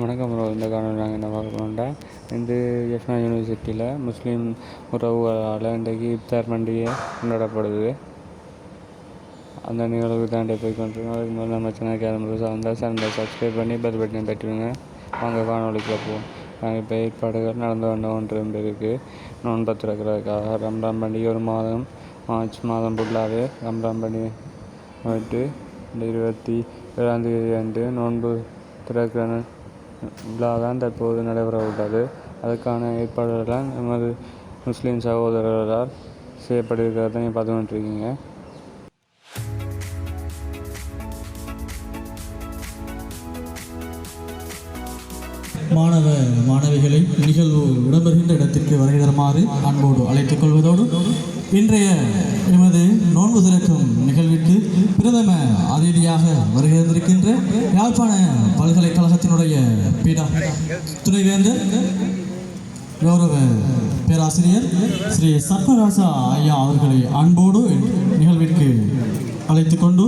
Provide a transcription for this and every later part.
வணக்கம் ப்ரோ இந்த காரணம் நாங்கள் என்ன பார்க்கணும்டா இந்த எஃப்னா யூனிவர்சிட்டியில் முஸ்லீம் உறவுகளால் இன்றைக்கு இப்தார் பண்டிகை கொண்டாடப்படுது. அந்த நிகழ்வுக்கு தாண்டி போய் கொண்டிருக்கோம். அதுக்கு முதல்ல நம்ம சேனல் கேரம் ரூஸ் இருந்தால் சேனலை சப்ஸ்கிரைப் பண்ணி பெல் பட்டனை தட்டிவிடுங்க. வாங்க காணொலிக்குள்ள போவோம். நாங்கள் இப்போ ஏற்பாடுகள் நடந்து வந்த ஒன்று இருக்குது நோன்பு திறக்கிறதுக்காக ரம்ஜான் பண்டிகை ஒரு மாதம் மார்ச் மாதம் ஃபுல்லாகவே ரம்ஜான் பண்டிகை போயிட்டு இந்த இருபத்தி ஏழாம் தேதி அன்று நோன்பு திறக்கிற விழா தான் தற்போது நடைபெற உள்ளது அதற்கான ஏற்பாடுகள்லாம் நமது முஸ்லீம் சகோதரர்களால் செய்யப்பட்டிருக்கிறத நீங்கள் பார்த்து கொண்டிருக்கீங்க மாணவ மாணவிகளை நிகழ்வு இடம்பெறுகின்ற இடத்திற்கு வருகை தருமாறு அன்போடு அழைத்துக் கொள்வதோடு இன்றைய எமது நோன்பு திறக்கும் நிகழ்விற்கு பிரதம அதிதியாக வருகை யாழ்ப்பாண பல்கலைக்கழகத்தினுடைய பீடா துணைவேந்தர் கௌரவ பேராசிரியர் ஸ்ரீ சர்வராசா ஐயா அவர்களை அன்போடு நிகழ்விற்கு அழைத்து கொண்டு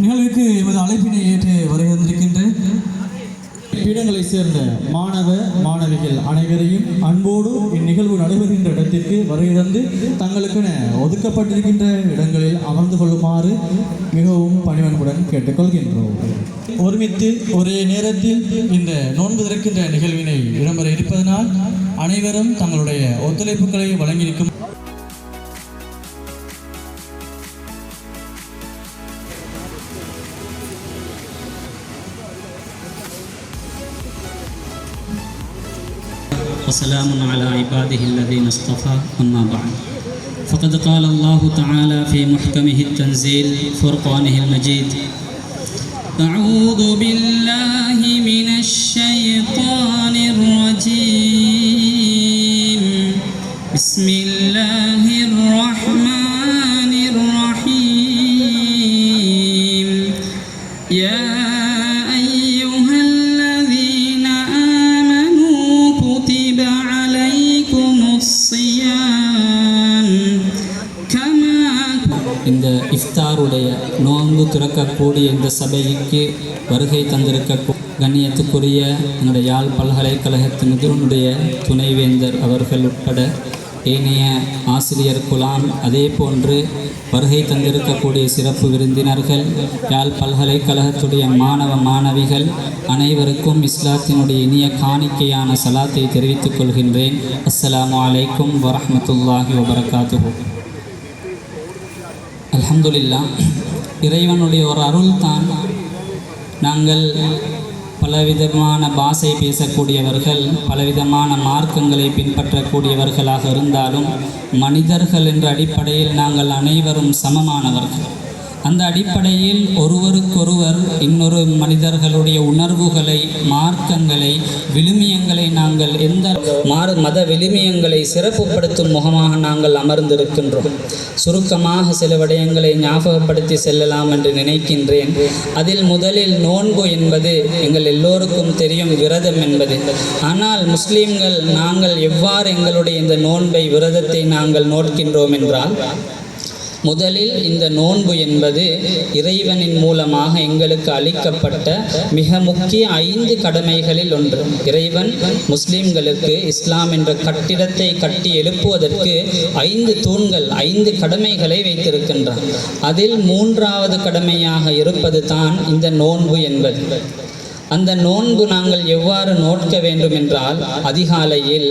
நிகழ்விற்கு எமது அழைப்பினை ஏற்று வருகை தந்திருக்கின்ற சேர்ந்த மாணவ மாணவிகள் அனைவரையும் அன்போடு இந்நிகழ்வு நடைபெறுகின்ற இடத்திற்கு வருகை தந்து தங்களுக்கென ஒதுக்கப்பட்டிருக்கின்ற இடங்களில் அமர்ந்து கொள்ளுமாறு மிகவும் பணிவன்புடன் கேட்டுக்கொள்கின்றோம். ஒருமித்து ஒரே நேரத்தில் இந்த நோன்பு திறக்கின்ற நிகழ்வினை இடம்பெற இருப்பதனால் அனைவரும் தங்களுடைய ஒத்துழைப்புகளை வழங்கியிருக்கும் وسلام على عباده الذين اصطفى أما بعد. فقد قال الله تعالى في محكمه التنزيل فرقانه المجيد أعوذ بالله من الشيطان الرجيم. بسم الله இஃப்தாருடைய நோன்பு திறக்கக்கூடிய இந்த சபைக்கு வருகை தந்திருக்க கண்ணியத்துக்குரிய என்னுடைய யாழ் பல்கலைக்கழகத்தின் முதலுடைய துணைவேந்தர் அவர்கள் உட்பட ஏனைய ஆசிரியர் குலாம் அதே போன்று வருகை தந்திருக்கக்கூடிய சிறப்பு விருந்தினர்கள் யாழ் பல்கலைக்கழகத்துடைய மாணவ மாணவிகள் அனைவருக்கும் இஸ்லாத்தினுடைய இனிய காணிக்கையான சலாத்தை தெரிவித்துக் கொள்கின்றேன். அஸ்ஸலாமு அலைக்கும் வரமத்துல்லாஹி வபரகாத்து அலமதுல்லா இறைவனுடைய ஒரு அருள் தான் நாங்கள் பலவிதமான பாஷை பேசக்கூடியவர்கள் பலவிதமான மார்க்கங்களை பின்பற்றக்கூடியவர்களாக இருந்தாலும் மனிதர்கள் என்ற அடிப்படையில் நாங்கள் அனைவரும் சமமானவர்கள். அந்த அடிப்படையில் ஒருவருக்கொருவர் இன்னொரு மனிதர்களுடைய உணர்வுகளை மார்க்கங்களை விழுமியங்களை நாங்கள் எந்த மாறு மத விழுமியங்களை சிறப்புப்படுத்தும் முகமாக நாங்கள் அமர்ந்திருக்கின்றோம். சுருக்கமாக சில விடயங்களை ஞாபகப்படுத்தி செல்லலாம் என்று நினைக்கின்றேன். அதில் முதலில் நோன்பு என்பது எங்கள் எல்லோருக்கும் தெரியும் விரதம் என்பது. ஆனால் முஸ்லீம்கள் நாங்கள் எவ்வாறு எங்களுடைய இந்த நோன்பை விரதத்தை நாங்கள் நோட்கின்றோம் என்றால் முதலில் இந்த நோன்பு என்பது இறைவனின் மூலமாக எங்களுக்கு அளிக்கப்பட்ட மிக முக்கிய ஐந்து கடமைகளில் ஒன்று. இறைவன் முஸ்லிம்களுக்கு இஸ்லாம் என்ற கட்டிடத்தை கட்டி எழுப்புவதற்கு ஐந்து தூண்கள் ஐந்து கடமைகளை வைத்திருக்கின்றான். அதில் மூன்றாவது கடமையாக இருப்பது தான் இந்த நோன்பு என்பது. அந்த நோன்பு நாங்கள் எவ்வாறு நோட்க வேண்டும் என்றால் அதிகாலையில்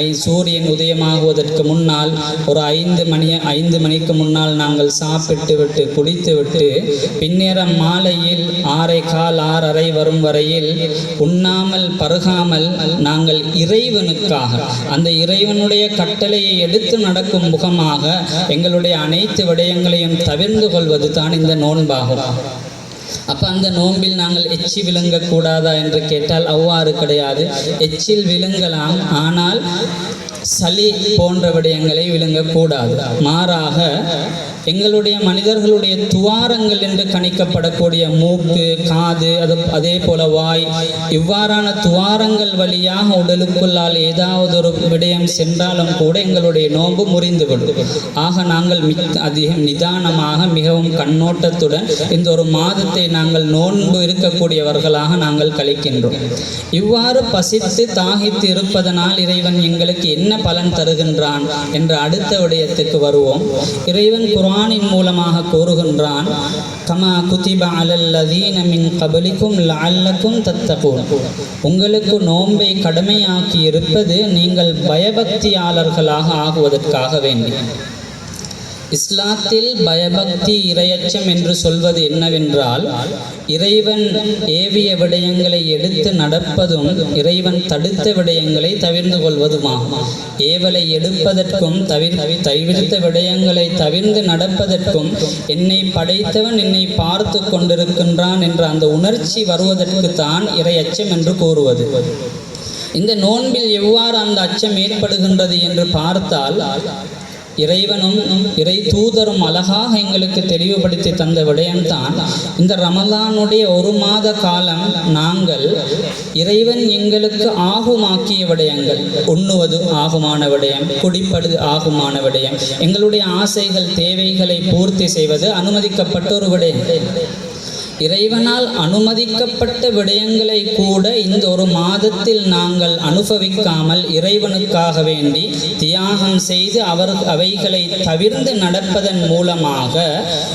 ஐ சூரியன் உதயமாகுவதற்கு முன்னால் ஒரு ஐந்து மணி ஐந்து மணிக்கு முன்னால் நாங்கள் சாப்பிட்டு விட்டு குடித்து விட்டு பின்னேரம் மாலையில் ஆறை கால் ஆறரை வரும் வரையில் உண்ணாமல் பருகாமல் நாங்கள் இறைவனுக்காக அந்த இறைவனுடைய கட்டளையை எடுத்து நடக்கும் முகமாக எங்களுடைய அனைத்து விடயங்களையும் தவிர்ந்து கொள்வது தான் இந்த நோன்பாகும். அப்போ அந்த நோன்பில் நாங்கள் எச்சி விளங்கக்கூடாதா என்று கேட்டால் அவ்வாறு கிடையாது. எச்சில் விளங்கலாம் ஆனால் சளி போன்ற விடயங்களை விளங்கக்கூடாது. மாறாக எங்களுடைய மனிதர்களுடைய துவாரங்கள் என்று கணிக்கப்படக்கூடிய மூக்கு காது அது அதே போல வாய் இவ்வாறான துவாரங்கள் வழியாக உடலுக்குள்ளால் ஏதாவது ஒரு விடயம் சென்றாலும் கூட எங்களுடைய நோன்பு முறிந்துவிடும். ஆக நாங்கள் மிக் அதிகம் நிதானமாக மிகவும் கண்ணோட்டத்துடன் இந்த ஒரு மாதத்தை நாங்கள் நோன்பு இருக்கக்கூடியவர்களாக நாங்கள் கழிக்கின்றோம். இவ்வாறு பசித்து தாகித்து இருப்பதனால் இறைவன் எங்களுக்கு என்ன பலன் தருகின்றான்? என்ற அடுத்த விடயத்துக்கு வருவோம். இறைவன் குர்ஆனின் மூலமாக கூறுகின்றான் கமா குதிப அலல்லதீன மின் கபலிக்கும் லஅல்லக்கும் தத்தகூன். உங்களுக்கு நோன்பை கடமையாக்கி இருப்பது நீங்கள் பயபக்தியாளர்களாக ஆகுவதற்காக வேண்டி. இஸ்லாத்தில் பயபக்தி இரையச்சம் என்று சொல்வது என்னவென்றால் இறைவன் ஏவிய விடயங்களை எடுத்து நடப்பதும் இறைவன் தடுத்த விடயங்களை தவிர்ந்து கொள்வதுமாகும் ஏவலை எடுப்பதற்கும் தவிர் தவிர்த்த விடயங்களை தவிர்ந்து நடப்பதற்கும் என்னை படைத்தவன் என்னை பார்த்து கொண்டிருக்கின்றான் என்ற அந்த உணர்ச்சி வருவதற்கு தான் இரையச்சம் என்று கூறுவது. இந்த நோன்பில் எவ்வாறு அந்த அச்சம் ஏற்படுகின்றது என்று பார்த்தால் இறைவனும் இறை தூதரும் அழகாக எங்களுக்கு தெளிவுபடுத்தி தந்த விடயம்தான். இந்த ரமலானுடைய ஒரு மாத காலம் நாங்கள் இறைவன் எங்களுக்கு ஆகுமாக்கிய விடயங்கள். உண்ணுவது ஆகுமான விடயம் குடிப்பது ஆகுமான விடயம். எங்களுடைய ஆசைகள் தேவைகளை பூர்த்தி செய்வது அனுமதிக்கப்பட்ட ஒரு விடயம். இறைவனால் அனுமதிக்கப்பட்ட விடயங்களை கூட இந்த ஒரு மாதத்தில் நாங்கள் அனுபவிக்காமல் இறைவனுக்காக வேண்டி தியாகம் செய்து அவர் அவைகளை தவிர்ந்து நடப்பதன் மூலமாக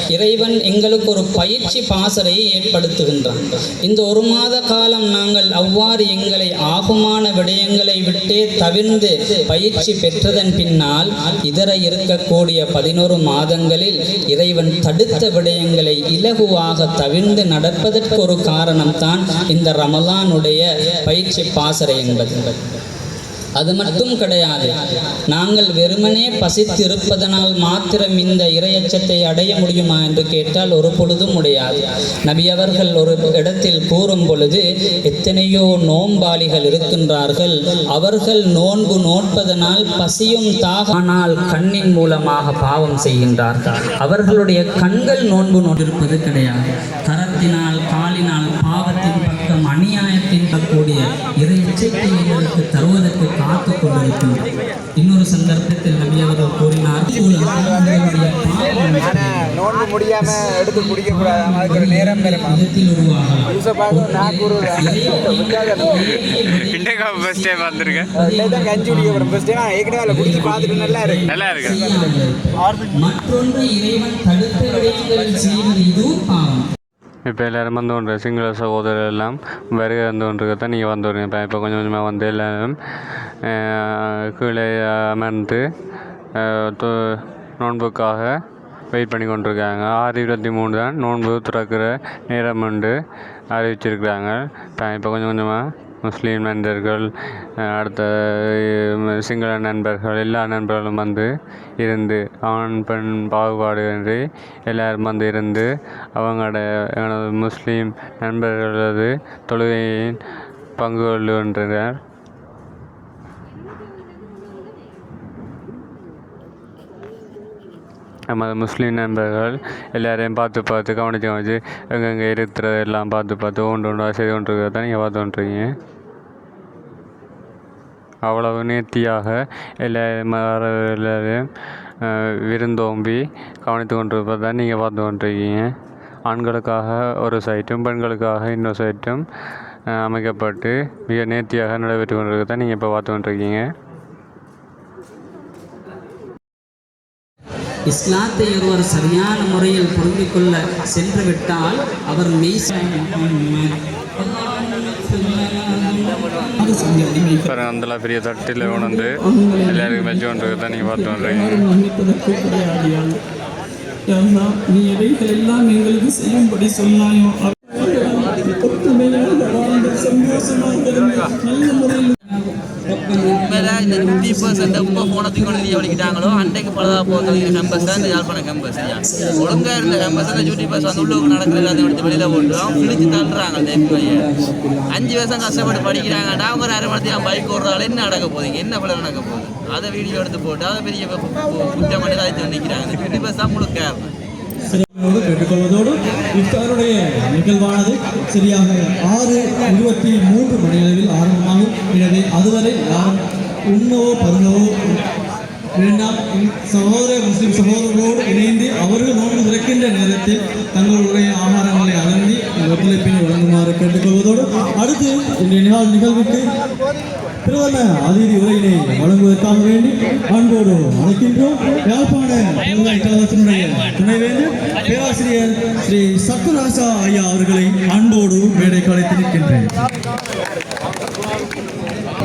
இறைவன் எங்களுக்கு ஒரு பயிற்சி பாசறையை ஏற்படுத்துகின்றான். இந்த ஒரு மாத காலம் நாங்கள் அவ்வாறு எங்களை ஆகுமான விடயங்களை விட்டே தவிர்ந்து பயிற்சி பெற்றதன் பின்னால் இதர இருக்கக்கூடிய பதினோரு மாதங்களில் இறைவன் தடுத்த விடயங்களை இலகுவாக தவிர்ந்து நடப்பதற்கு ஒரு காரணம்தான் இந்த ரமலானுடைய பயிற்சி பாசறை என்பது. அது மட்டும் கிடையாது. நாங்கள் வெறுமனே பசித்திருப்பதனால் மாத்திரம் இந்த இரையச்சத்தை அடைய முடியுமா என்று கேட்டால் ஒரு பொழுதும் முடியாது. நபி அவர்கள் ஒரு இடத்தில் கூறும் பொழுது எத்தனையோ நோம்பாளிகள் இருக்கின்றார்கள். அவர்கள் நோன்பு நோட்பதனால் பசியும் தாக ஆனால் கண்ணின் மூலமாக பாவம் செய்கின்றார்கள். அவர்களுடைய கண்கள் நோன்பு நோட்டிருப்பது கிடையாது. கரத்தினால் காலினால் பாவம் கூடிய இறை எச்சத்தை எங்களுக்கு தருவதற்கு காத்து கொண்டிருக்கின்றோம் இன்னொரு சந்தர்ப்பத்தில் நபி அவர்கள் கூறினார் நோன்பு முடியாம எடுத்து குடிக்க கூடாது அதுக்கு ஒரு நேரம் மற்றொன்று இறைவன் தடுத்த விடயங்களில் செய்வது இதுவும் பாவம். இப்போ எல்லோரும் வந்து ஒன்று சிங்கள சகோதரர் எல்லாம் வருகை வந்து கொண்டிருக்க தான் நீங்கள் வந்து வருவீங்க இப்போ கொஞ்சம் கொஞ்சமாக வந்து எல்லோரும் கீழே அமர்ந்து தொ- நோன்புக்காக வெயிட் பண்ணி கொண்டிருக்காங்க. ஆறு இருபத்தி மூணு தான் நோன்பு திறக்கிற நேரம் உண்டு அறிவிச்சிருக்கிறாங்க. இப்போ கொஞ்சம் கொஞ்சமாக முஸ்லீம் நண்பர்கள் அடுத்த சிங்கள நண்பர்கள் எல்லா நண்பர்களும் வந்து இருந்து ஆண் பெண் பாகுபாடு இன்றி எல்லோரும் வந்து இருந்து அவங்களோட எனது முஸ்லீம் நண்பர்களது தொழுகையின் பங்கு கொள்ளுகின்றனர். நமது முஸ்லீம் நண்பர்கள் எல்லாரையும் பார்த்து பார்த்து கவனித்து கவனித்து எங்கெங்கே இருக்கிறது எல்லாம் பார்த்து பார்த்து ஒன்று ஒன்றா செய்து கொண்டிருக்கிறத நீங்கள் பார்த்து கொண்டிருக்கீங்க. அவ்வளவு நேர்த்தியாக எல்லாரும் விருந்தோம்பி கவனித்து கொண்டிருப்பதை தான் நீங்கள் பார்த்து கொண்டிருக்கீங்க. ஆண்களுக்காக ஒரு சைட்டும் பெண்களுக்காக இன்னொரு சைட்டும் அமைக்கப்பட்டு மிக நேர்த்தியாக நடைபெற்று கொண்டிருக்கிறத நீங்கள் இப்போ பார்த்து கொண்டிருக்கீங்க. இஸ்லாத்தை ஒருவர் சரியான முறையில் புரிந்து கொள்ள சென்று விட்டால் அவர் மெய் பாருங்க அந்த பெரிய தட்டில் உணர்ந்து எல்லாருக்கும் வச்சு நீங்கள் பார்த்து அல்லாஹ், நீ எவைகள் எல்லாம் எங்களுக்கு செய்யும்படி சொன்னாயோ பர்சன்ட் ரொம்ப போனத்தையும் கொண்டு வெளியே வலிக்கிட்டாங்களோ அன்றைக்கு பலதா போகிறது கேம்பஸ் தான் இந்த யாழ்ப்பாண கேம்பஸ் சரியா ஒழுங்கா இருந்த அந்த ஜூட்டி பஸ் வந்து உள்ளூர் நடக்கிற எல்லாத்தையும் எடுத்து வெளியில போட்டு அவங்க பிடிச்சு தள்ளுறாங்க அந்த எம்பிஐ அஞ்சு வருஷம் கஷ்டப்பட்டு படிக்கிறாங்கன்னா அவங்க ஒரு அரை மணி பைக் ஓடுறாங்களே என்ன நடக்க போகுது? என்ன படம் நடக்க போகுது? அதை வீடியோ எடுத்து போட்டு அதை பெரிய குற்றம் பண்ணி அழைத்து நிற்கிறாங்க. இந்த பஸ் தான் முழு காரணம் சிறப்போடு கேட்டுக்கொள்வதோடு இஃப்தாருடைய நிகழ்வானது சரியாக ஆறு இருபத்தி மூன்று மணி அளவில் ஆரம்பமாகும். எனவே அதுவரை யாரும் உண்ணவோ பருகவோ வேண்டாம் சகோதர முஸ்லிம் சகோதரர்களோடு இணைந்து அவர்கள் நோன்பு திறக்கின்ற நேரத்தில் தங்களுடைய ஆகாரங்களை அருந்தி ஒத்துழைப்பினை வழங்குமாறு கேட்டுக்கொள்வதோடு அடுத்து இன்றைய நிகழ் நிகழ்வுக்கு பிரதம அதிதி உரையினை வழங்குவதற்காக வேண்டி அன்போடு அழைக்கின்றோம் யாழ்ப்பாண பல்கலைக்கழகத்தினுடைய துணைவேந்தர் பேராசிரியர் ஸ்ரீ சத்துராசா ஐயா அவர்களை அன்போடு மேடைக்கு அழைத்து நிற்கின்றேன்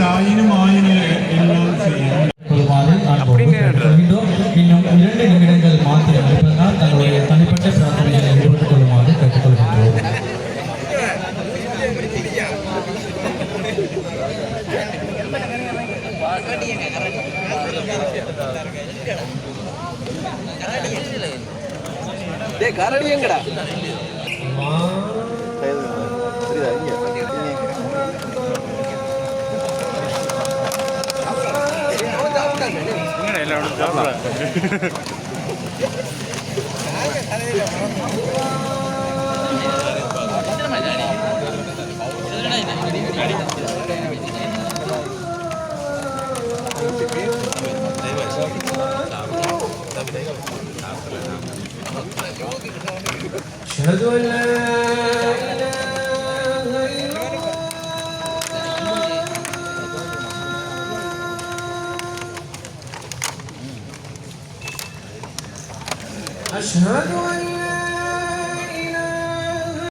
தாயினும் ஆயின எல்லாம் செய்யும் இன்னும் இரண்டு நிமிடங்கள் மாத்திரம் இருப்பதனால் தங்களுடைய தனிப்பட்ட பிரார்த்தனைகளை ஈடுபட்டுக் கொள்ளுமாறு கேட்டுக்கொள்கின்றோம். أشهد أن